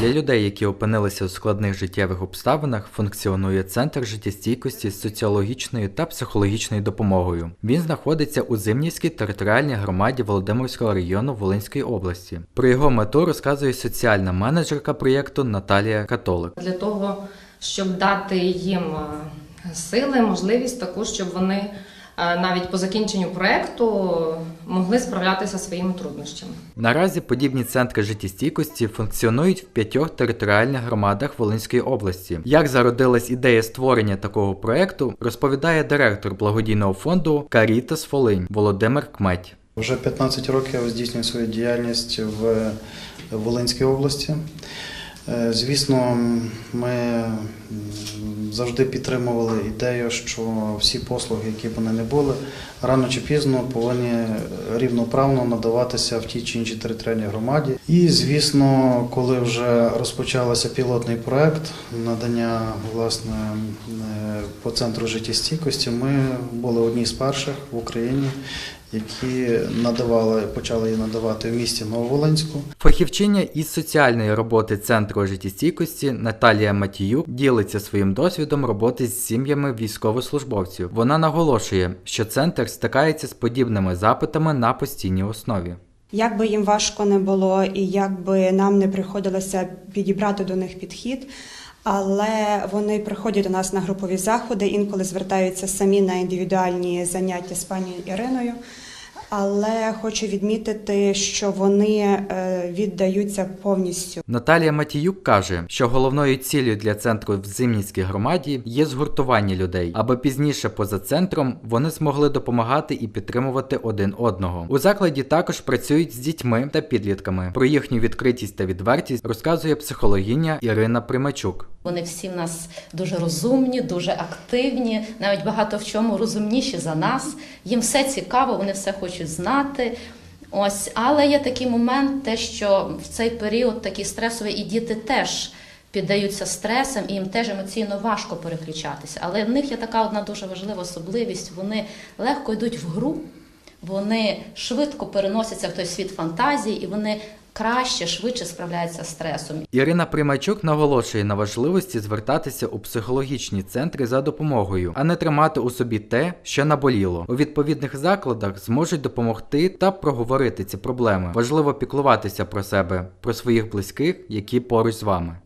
Для людей, які опинилися у складних життєвих обставинах, функціонує центр життєстійкості з соціологічною та психологічною допомогою. Він знаходиться у Зимнівській територіальній громаді Володимирського району Волинської області. Про його мету розказує соціальна менеджерка проєкту Наталія Католик. для того, щоб дати їм е, сили, можливість таку, щоб вони навіть по закінченню проекту могли справлятися своїми труднощами. Наразі подібні центри життєстійкості функціонують в п'ятьох територіальних громадах Волинської області. Як зародилась ідея створення такого проекту, розповідає директор благодійного фонду Карітас Волинь Володимир Кметь. Вже 15 років я здійснюю свою діяльність в Волинській області. Е, Звісно, ми завжди підтримували ідею, що всі послуги, які б вони не були, рано чи пізно повинні рівноправно надаватися в тій чи іншій територіальній громаді. І звісно, коли вже розпочався пілотний проект надання власне е, по центру життєстійкості, ми були одні з перших в Україні, які надавали, почали її надавати в місті Нововолинську. Фахівчиня із соціальної роботи центру життєстійкості Наталія Матіюк ділиться своїм досвідом роботи з сім'ями військовослужбовців. Вона наголошує, що центр стикається з подібними запитами на постійній основі. Як би їм важко не було, і як би нам не приходилося підібрати до них підхід, але вони приходять до нас на групові заходи, інколи звертаються самі на індивідуальні заняття з пані Іриною. Але хочу відмітити, що вони е, віддаються повністю. Наталія Матіюк каже, що головною ціллю для центру в Зимнівській громаді є згуртування людей, аби пізніше поза центром вони змогли допомагати і підтримувати один одного. У закладі також працюють з дітьми та підлітками. Про їхню відкритість та відвертість розказує психологиня Ірина Примачук. Вони всі в нас дуже розумні, дуже активні, навіть багато в чому розумніші за нас. Їм все цікаво, вони все хочуть знати. Ось, але є такий момент, те, що в цей період такий стресовий, і діти теж піддаються стресам, і їм теж емоційно важко переключатися. Але в них є така одна дуже важлива особливість: вони легко йдуть в гру, вони швидко переносяться в той світ фантазії, і вони краще, швидше справляються з стресом. Ірина Примачук наголошує на важливості звертатися у психологічні центри за допомогою, а не тримати у собі те, що наболіло. У відповідних закладах зможуть допомогти та проговорити ці проблеми. Важливо піклуватися про себе, про своїх близьких, які поруч з вами.